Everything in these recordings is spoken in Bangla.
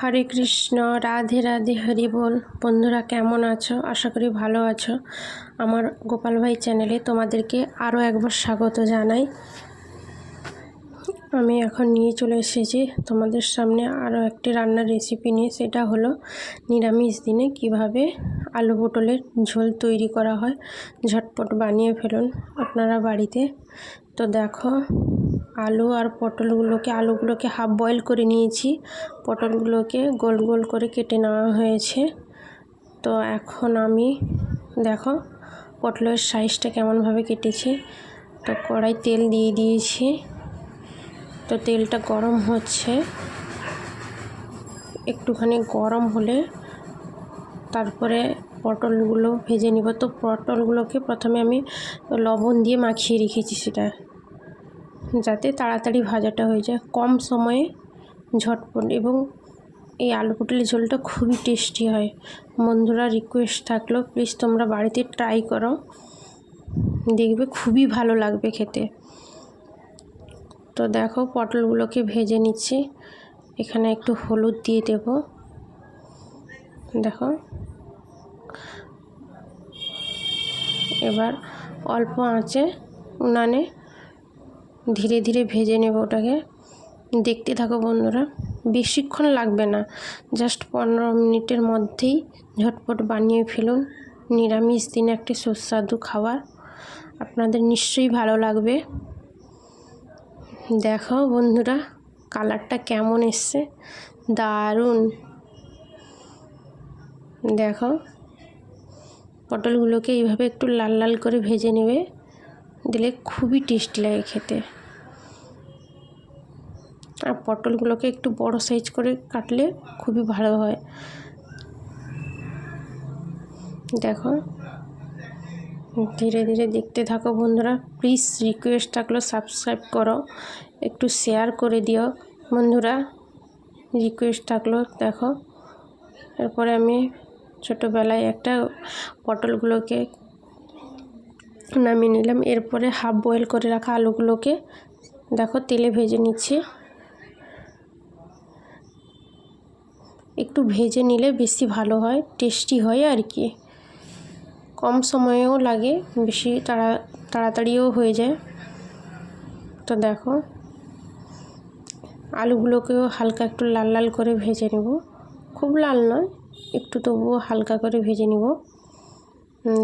হরে কৃষ্ণ, রাধে রাধে, হরি বল। বন্ধুরা, কেমন আছো? আশা করি ভালো আছো। আমার গোপাল ভাই চ্যানেলে তোমাদেরকে আরও একবার স্বাগত জানাই। আমি এখন নিয়ে চলে এসেছি তোমাদের সামনে আরও একটি রান্নার রেসিপি নিয়ে। সেটা হলো নিরামিষ দিনে কীভাবে আলু পটলের ঝোল তৈরি করা হয়। ঝটপট বানিয়ে ফেলুন আপনারা বাড়িতে। তো দেখো আলু আর পটলগুলোকে, আলুগুলোকে হাফ বয়েল করে নিয়েছি। পটলগুলোকে গোল গোল করে কেটে নেওয়া হয়েছে। তো এখন আমি, দেখো, পটলের সাইজটা কেমনভাবে কেটেছি। তো কড়াই তেল দিয়ে দিয়েছি। তো তেলটা গরম হচ্ছে। একটুখানি গরম হলে তারপরে পটলগুলো ভেজে নিব। তো পটলগুলোকে প্রথমে আমি লবণ দিয়ে মাখিয়ে রেখেছি সেটা। যাতে তাড়াতাড়ি ভাজাটা হয়ে যায়। কম সময়ে ঝটপট এবং এই আলু পটলের ঝোলটা খুবই টেস্টি হয়। বন্ধুরা রিকোয়েস্ট থাকল প্লিজ তোমরা বাড়িতে ট্রাই করো। দেখবে খুবই ভালো লাগবে খেতে। তো দেখো, পটলগুলোকে ভেজে নিচ্ছি। এখানে একটু হলুদ দিয়ে দেব। দেখো। এবার অল্প আঁচে উনানে ধীরে ধীরে ভেজে নেব ওটাকে। দেখতে থাকো বন্ধুরা, বেশিক্ষণ লাগবে না। জাস্ট পনেরো মিনিটের মধ্যেই ঝটপট বানিয়ে ফেলুন। নিরামিষ দিনে একটি সুস্বাদু খাবার। আপনাদের নিশ্চয়ই ভালো লাগবে। দেখো বন্ধুরা, কালারটা কেমন এসছে। দারুণ। দেখো, পটলগুলোকে এইভাবে একটু লাল লাল করে ভেজে নেবে, দিলে খুবই টেস্টি লাগে খেতে। আর পটলগুলোকে একটু বড় সাইজ করে কাটলে খুবই ভালো হয়। দেখো, ধীরে ধীরে দেখতে থাকো বন্ধুরা প্লিজ রিকোয়েস্ট থাকল সাবস্ক্রাইব করো, একটু শেয়ার করে দিও। বন্ধুরা রিকোয়েস্ট থাকল, দেখো, এরপরে আমি ছোটোবেলায় একটা পটলগুলোকে নামিয়ে নিলাম, এরপরে হাফ বয়েল করে রাখা আলুগুলোকে, দেখো, তেলে ভেজে নিচ্ছি। একটু ভেজে নিলে বেশি ভালো হয় টেস্টি হয় আর কি। কম সময়েও লাগে, বেশি তাড়া, তাড়াতাড়িও হয়ে যায়। তো দেখো, আলুগুলোকেও হালকা একটু লাল লাল করে ভেজে নেব। খুব লাল নয়, একটু তবুও হালকা করে ভেজে নিব।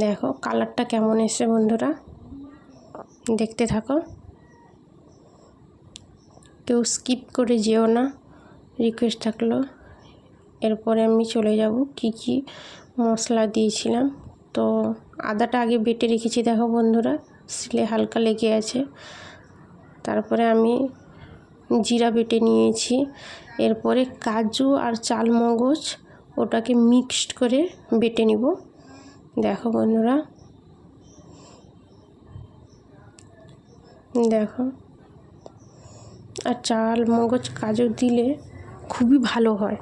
দেখো, কালারটা কেমন এসছে বন্ধুরা, দেখতে থাকো। কেউ স্কিপ করে যেও না রিকোয়েস্ট থাকল। এরপরে আমি চলে যাব কি কি মশলা দিয়েছিলাম। তো আদাটা আগে বেটে রেখেছি, দেখো বন্ধুরা সিলে হালকা লেগে আছে। তারপরে আমি জিরা বেটে নিয়েছি। এরপরে কাজু আর চালমগজ, ওটাকে মিক্সড করে বেটে নিব। দেখো বন্ধুরা, দেখো। আর চাল মগজ কাজু দিলে খুবই ভালো হয়।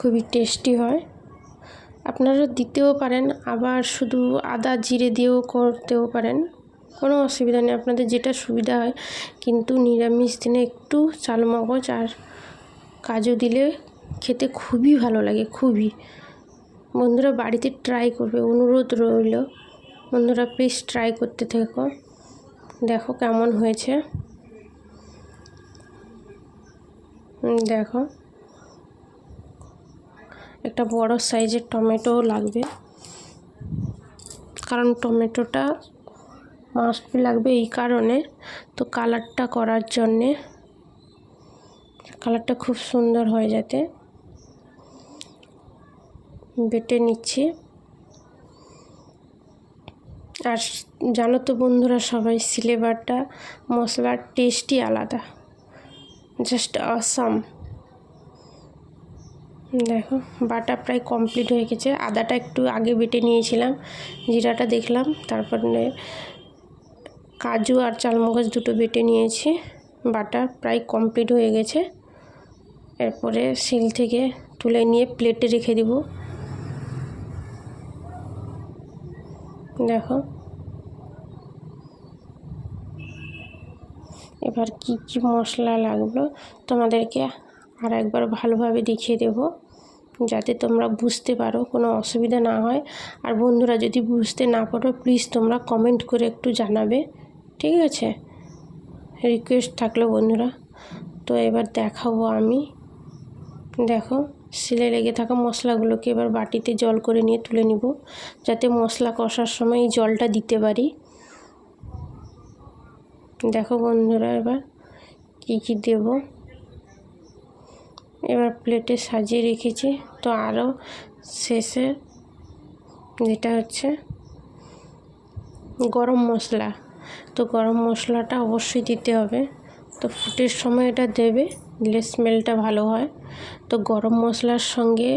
খুবই টেস্টি হয়। আপনারা দিতেও পারেন, আবার শুধু আদা জিরে দিয়েও করতেও পারেন। কোনো অসুবিধা নেই, আপনাদের যেটা সুবিধা হয়। কিন্তু নিরামিষ দিনে একটু চাল মগজ আর কাজু দিলে খেতে খুবই ভালো লাগে, খুবই। বন্ধুরা বাড়িতে ট্রাই করবে, অনুরোধ রইল। বন্ধুরা প্লিজ ট্রাই করতে থেকো। দেখো কেমন হয়েছে। দেখো। একটা বড় সাইজের টমেটো লাগবে। কারণ টমেটোটা মাস্ট লাগবে এই কারণে। তো কালারটা করার জন্যে। কালারটা খুব সুন্দর হয় যাতে। বেটে নিচ্ছি। আর জানো তো বন্ধুরা, সবাই সিলেবারটা মশলার টেস্টই আলাদা। জাস্ট আসাম দেখো, বাটা প্রায় কমপ্লিট হয়ে গেছে। আদাটা একটু আগে বেটে নিয়েছিলাম, জিরাটা দেখলাম, তারপরে কাজু আর চালমগজ দুটো বেটে নিয়েছি। বাটা প্রায় কমপ্লিট হয়ে গেছে। এরপরে শিল থেকে তুলে নিয়ে প্লেটে রেখে দিব। দেখো। এবার কি কি মশলা লাগল তোমাদেরকে আর একবার ভালোভাবে দেখিয়ে দেব, যাতে তোমরা বুঝতে পারো, কোনো অসুবিধা না হয়। আর বন্ধুরা, যদি বুঝতে না পারো প্লিজ তোমরা কমেন্ট করে একটু জানাবে, ঠিক আছে? রিকোয়েস্ট থাকল বন্ধুরা। তো এবার দেখাবো আমি। দেখো, শিলে লেগে থাকা মশলাগুলোকে এবার বাটিতে জল করে নিয়ে তুলে নিব, যাতে মশলা কষার সময় এই জলটা দিতে পারি। দেখো বন্ধুরা, এবার কী কী দেব? এবার প্লেটে সাজিয়ে রেখেছি। তো আরও শেষে যেটা হচ্ছে গরম মশলা। তো গরম মশলাটা অবশ্যই দিতে হবে। তো ফুটের সময় এটা দেবে, দিলে স্মেলটা ভালো হয়। তো গরম মশলার সঙ্গে,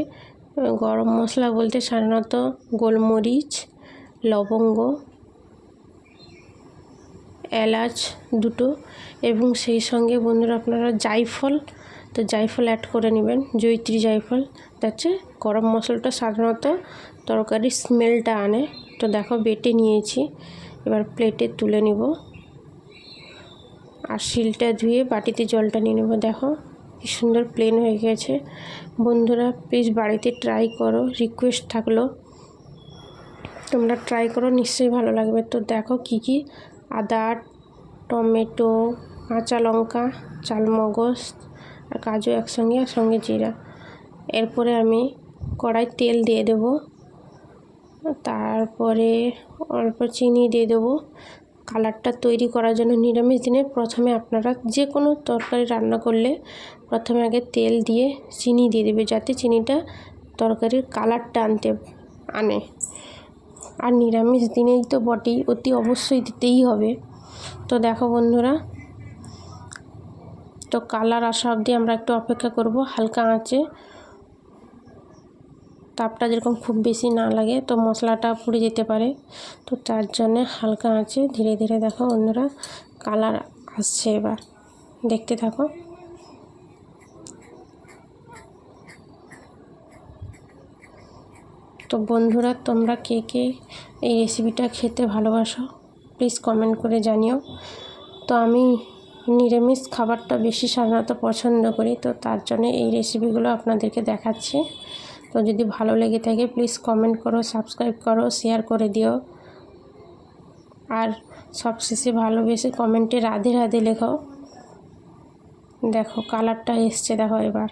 গরম মশলা বলতে সাধারণত গোলমরিচ, লবঙ্গ, এলাচ দুটো এবং সেই সঙ্গে বন্ধুরা আপনারা জাইফল তো জাইফল অ্যাড করে নেবেন, জৈত্রী জাইফল যাচ্ছে গরম মশলাটা সাধারণত তরকারির স্মেলটা আনে। তো দেখো বেটে নিয়েছি। এবার প্লেটে তুলে নিব। আর শিলটা ধুয়ে বাটিতে জলটা নিয়ে নেব। দেখো কি সুন্দর প্লেন হয়ে গেছে। বন্ধুরা প্লিজ বাড়িতে ট্রাই করো। রিকোয়েস্ট থাকল। তোমরা ট্রাই করো, নিশ্চয়ই ভালো লাগবে। তো দেখো কি কি আদা, টমেটো, কাঁচা লঙ্কা, চালমগজ কাজু একসঙ্গে আর সঙ্গে জিরা। এরপরে আমি কড়াই তেল দিয়ে দেবো। তারপরে অল্প চিনি দিয়ে দেবো। কালারটা তৈরি করার জন্য নিরামিষ দিনে প্রথমে আপনারা যে কোনো তরকারি রান্না করলে প্রথমে আগে তেল দিয়ে চিনি দিয়ে দেবে যাতে চিনিটা তরকারির কালারটা আনতে আনে। আর নিরামিষ দিনেই তো বটেই, অতি অবশ্যই দিতেই হবে। তো দেখো বন্ধুরা তো কালার আসা অবধি আমরা একটু অপেক্ষা করব, হালকা আঁচে। তাপটা যেরকম খুব বেশি না লাগে, তো মশলাটা পুড়ে যেতে পারে। তো তার জন্যে হালকা আঁচে, ধীরে ধীরে দেখো অন্যরা কালার আসছে এবার। দেখতে থাকো। তো বন্ধুরা, তোমরা কে কে এই রেসিপিটা খেতে ভালোবাসো প্লিজ কমেন্ট করে জানিও। তো আমি নিরামিষ খাবারটা বেশি সাধারণত পছন্দ করি, তো তার জন্য এই রেসিপিগুলো আপনাদেরকে দেখাচ্ছি। তো যদি ভালো লেগে থাকে প্লিজ কমেন্ট করো সাবস্ক্রাইব করো শেয়ার করে দিও। আর সবশেষে ভালোবেসে কমেন্টে রাধে রাধে লেখো। দেখো কালারটা এসছে, দেখো এবার।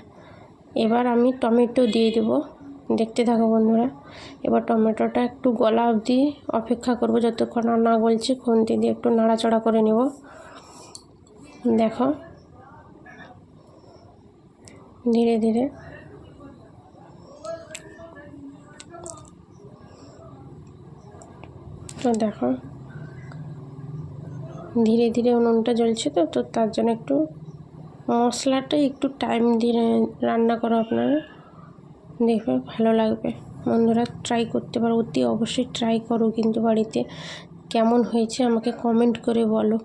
এবার আমি টমেটো দিয়ে দেবো। দেখতে থাকো বন্ধুরা। এবার টমেটোটা একটু গলা অবধি অপেক্ষা করব, যতক্ষণ না গলছে, খুন্তি দিয়ে একটু নাড়াচড়া করে নেব। দেখো। ধীরে ধীরে। তো দেখো। ধীরে ধীরে উনুনটা জ্বলছে তো তো তার জন্য একটু মশলাটা একটু টাইম দিয়ে রান্না করো আপনারা। দেখবে ভালো লাগবে। বন্ধুরা ট্রাই করতে পারো। অতি অবশ্যই ট্রাই করো কিন্তু বাড়িতে। কেমন হয়েছে আমাকে কমেন্ট করে বলো।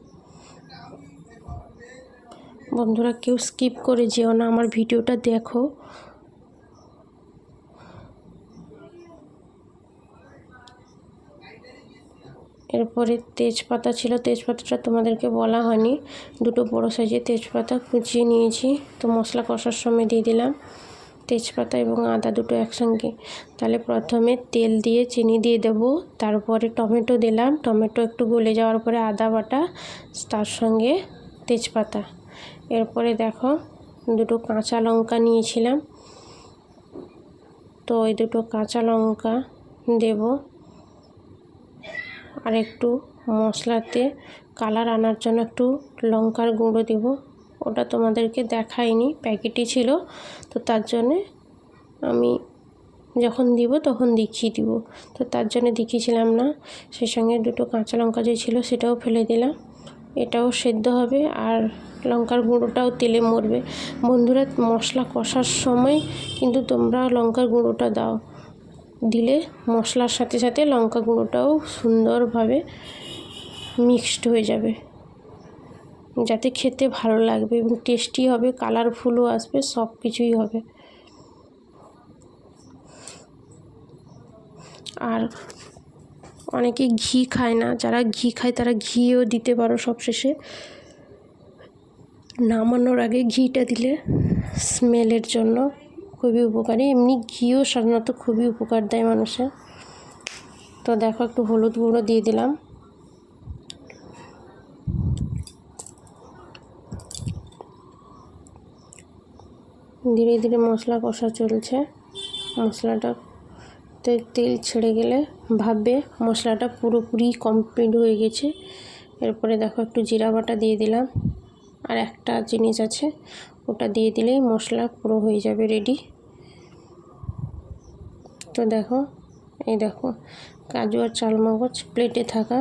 বন্ধুরা কেউ স্কিপ করে যেও না, আমার ভিডিওটা দেখো। এরপরে তেজপাতা ছিল, তেজপাতাটা তোমাদেরকে বলা হয়নি। দুটো বড়ো সাইজের তেজপাতা কুচিয়ে নিয়েছি, তো মশলা কষার সময় দিয়ে দিলাম। তেজপাতা এবং আদা দুটো একসঙ্গে। তাহলে প্রথমে তেল দিয়ে চিনি দিয়ে দেব, তারপরে টমেটো দিলাম। টমেটো একটু গলে যাওয়ার পরে আদা বাটা, তার সঙ্গে তেজপাতা। এরপরে দেখো দুটো কাঁচা লঙ্কা নিয়েছিলাম। তো ওই দুটো কাঁচা লঙ্কা দেব। আর একটু মশলাতে কালার আনার জন্য একটু লঙ্কার গুঁড়ো দেব। ওটা তোমাদেরকে দেখাইনি, প্যাকেটই ছিল। তো তার জন্যে আমি যখন দিব তখন দেখিয়ে দিব। তো তার জন্য দেখিয়েছিলাম না, সেই সঙ্গে দুটো কাঁচা লঙ্কা যে ছিল সেটাও ফেলে দিলাম। এটাও সেদ্ধ হবে আর লঙ্কার গুঁড়োটাও তেলে মরবে। বন্ধুরা, মশলা কষার সময় কিন্তু তোমরা লঙ্কার গুঁড়োটা দাও। দিলে মশলার সাথে সাথে লঙ্কা গুঁড়োটাও সুন্দরভাবে মিক্সড হয়ে যাবে। যাতে খেতে ভালো লাগবে এবং টেস্টি হবে, কালারফুলও আসবে, সব কিছুই হবে। আর অনেকে ঘি খায় না। যারা ঘি খায় তারা ঘিও দিতে পারো সবশেষে। নামানোর আগে ঘিটা দিলে স্মেলের জন্য খুবই উপকারী। এমনি ঘিও সাধারণত খুবই উপকার দেয় মানুষের তো দেখো একটু হলুদ গুঁড়ো দিয়ে দিলাম। ধীরে ধীরে মশলা কষা চলছে। মশলাটা তেল ছেড়ে গেলে ভাববে মশলাটা পুরোপুরি কমপ্লিট হয়ে গেছে। এরপরে দেখো একটু জিরা বাটা দিয়ে দিলাম। আর একটা জিনিস আছে, ওটা দিয়ে দিলেই মশলা পুরো হয়ে যাবে রেডি তো দেখো, এই দেখো, কাজু আর চালমগজ প্লেটে থাকা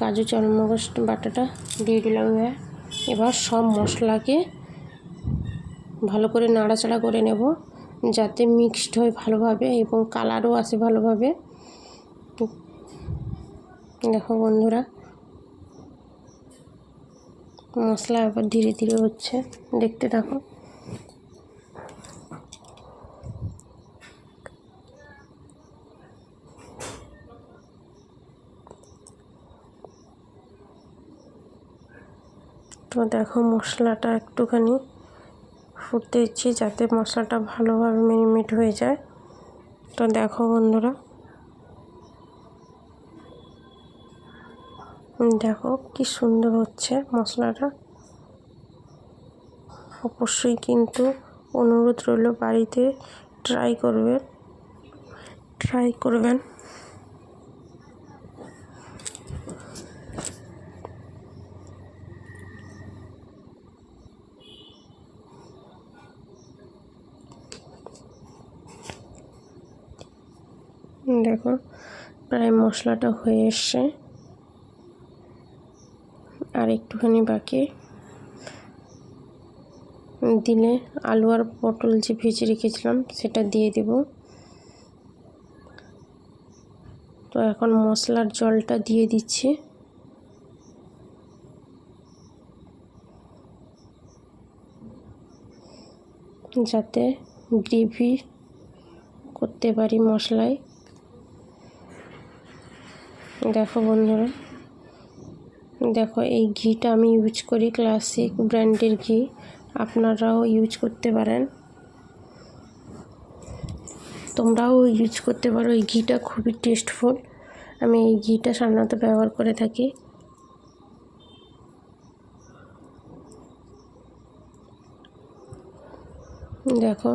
কাজু, চালমগজ বাটাটা দিয়ে দিলাম এবার। সব মশলাকে ভালো করে নাড়াচাড়া করে নেব, যাতে মিক্সড হয় ভালোভাবে এবং কালারও আসে ভালোভাবে। দেখো বন্ধুরা মশলা এবার ধীরে ধীরে হচ্ছে। দেখতে থাকো। তো দেখো মশলাটা একটুখানি ফুটতে দিচ্ছি যাতে মশলাটা ভালোভাবে মেরিমেট হয়ে যায়। তো দেখো বন্ধুরা দেখো কি সুন্দর হচ্ছে মশলাটা। অবশ্যই কিন্তু অনুরোধ রইল বাড়িতে ট্রাই করবেন। ট্রাই করবেন। দেখো, প্রায় মশলাটা হয়ে এসছে। আর একটুখানি বাকি। দিলে আলু আর পটল যে ভেজে রেখেছিলাম, সেটা দিয়ে দেব। তো এখন মশলার জলটা দিয়ে দিচ্ছি। যাতে গ্রেভি করতে পারি মশলায়। দেখো বন্ধুরা। দেখো, এই ঘিটা আমি ইউজ করি ক্লাসিক ব্র্যান্ডের ঘি। আপনারাও ইউজ করতে পারেন। তোমরাও ইউজ করতে পারো, এই ঘিটা খুবই টেস্টফুল আমি এই ঘিটা সাধারণত ব্যবহার করে থাকি। দেখো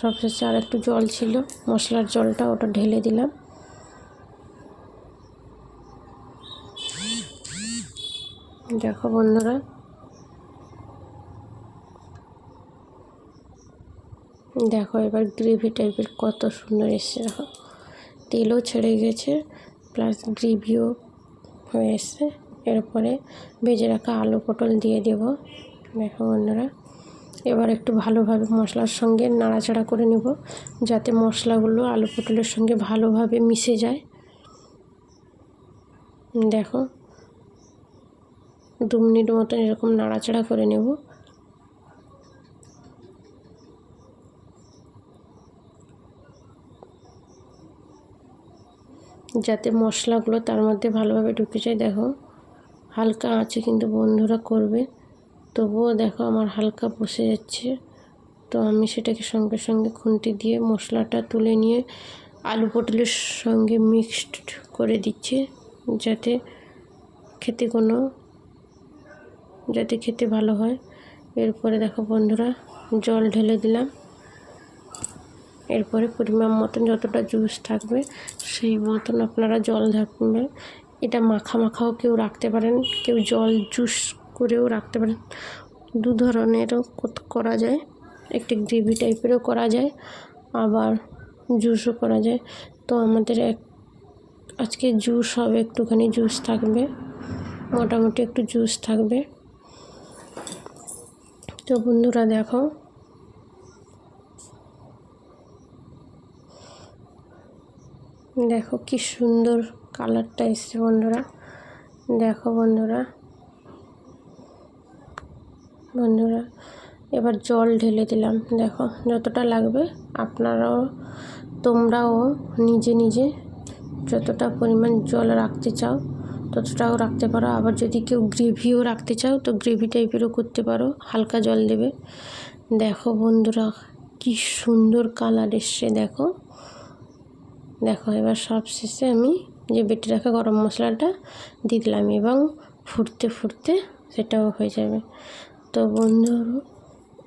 সবশেষে আর একটু জল ছিল, মশলার জলটা ওটা ঢেলে দিলাম। দেখো বন্ধুরা। দেখো এবার গ্রেভি টাইপের কত সুন্দর এসছে, দেখো। তেলও ছেড়ে গেছে প্লাস গ্রেভিও হয়ে এসছে। এরপরে ভেজে রাখা আলু পটল দিয়ে দেব। দেখো বন্ধুরা, এবার একটু ভালোভাবে মশলার সঙ্গে নাড়াচাড়া করে নেব, যাতে মশলাগুলো আলু পটলের সঙ্গে ভালোভাবে মিশে যায়। দেখো দু মিনিট মতন এরকম নাড়াচাড়া করে নেব। যাতে মশলাগুলো তার মধ্যে ভালোভাবে ঢুকে যায়। দেখো, হালকা আছে কিন্তু বন্ধুরা করবে। তবুও দেখো আমার হালকা বসে যাচ্ছে। তো আমি সেটাকে সঙ্গে সঙ্গে খুন্তি দিয়ে মশলাটা তুলে নিয়ে আলু পটলের সঙ্গে মিক্সড করে দিচ্ছি, যাতে খেতে কোনো যাতে খেতে ভালো হয়। এরপরে দেখো বন্ধুরা, জল ঢেলে দিলাম। এরপরে পরিমাণ মতন যতটা জুস থাকবে, সেই মতন আপনারা জল থাকবে এটা মাখা মাখাও কেউ রাখতে পারেন, কেউ জল জুস করেও রাখতে পারেন। দু ধরনেরও করা যায়, একটি গ্রেভি টাইপেরও করা যায়, আবার জুসও করা যায়। তো আমাদের এক, আজকে জুস হবে, একটুখানি জুস থাকবে। মোটামুটি একটু জুস থাকবে। তো বন্ধুরা দেখো। দেখো কি সুন্দর কালারটা এসছে বন্ধুরা। দেখো বন্ধুরা। বন্ধুরা, এবার জল ঢেলে দিলাম। দেখো, যতটা লাগবে আপনারাও, তোমরাও নিজে নিজে যতটা পরিমাণ জল রাখতে চাও ততটাও রাখতে পারো। আবার যদি কেউ গ্রেভিও রাখতে চাও, তো গ্রেভি টাইপেরও করতে পারো। হালকা জল দেবে। দেখো বন্ধুরা, কি সুন্দর কালার এসছে, দেখো। দেখো, এবার সব শেষে আমি যে বেটে রাখা গরম মশলাটা দিয়ে দিলাম এবং ফুটতে ফুটতে সেটাও হয়ে যাবে। তো বন্ধু,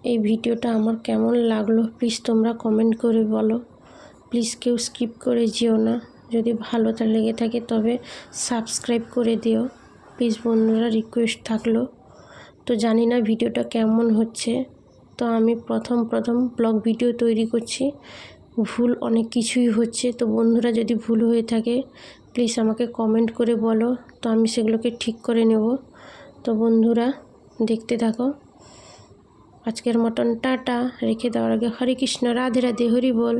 এই ভিডিওটা আমার কেমন লাগল প্লিজ তোমরা কমেন্ট করে বলো। প্লিজ কেউ স্কিপ করে যেও না। যদি ভালো তা লেগে থাকে তবে সাবস্ক্রাইব করে দিও। প্লিজ বন্ধুরা রিকোয়েস্ট থাকল। তো জানি না ভিডিওটা কেমন হচ্ছে। তো আমি প্রথম প্রথম ব্লগ ভিডিও তৈরি করছি। ভুল অনেক কিছুই হচ্ছে। তো বন্ধুরা, যদি ভুল হয়ে থাকে প্লিজ আমাকে কমেন্ট করে বলো। তো আমি সেগুলোকে ঠিক করে নেব। তো বন্ধুরা, দেখতে থাকো। আজকের মটন টাটা। রেখে দেওয়ার আগে হরে কৃষ্ণ, রাধে রাধে, হরি বল।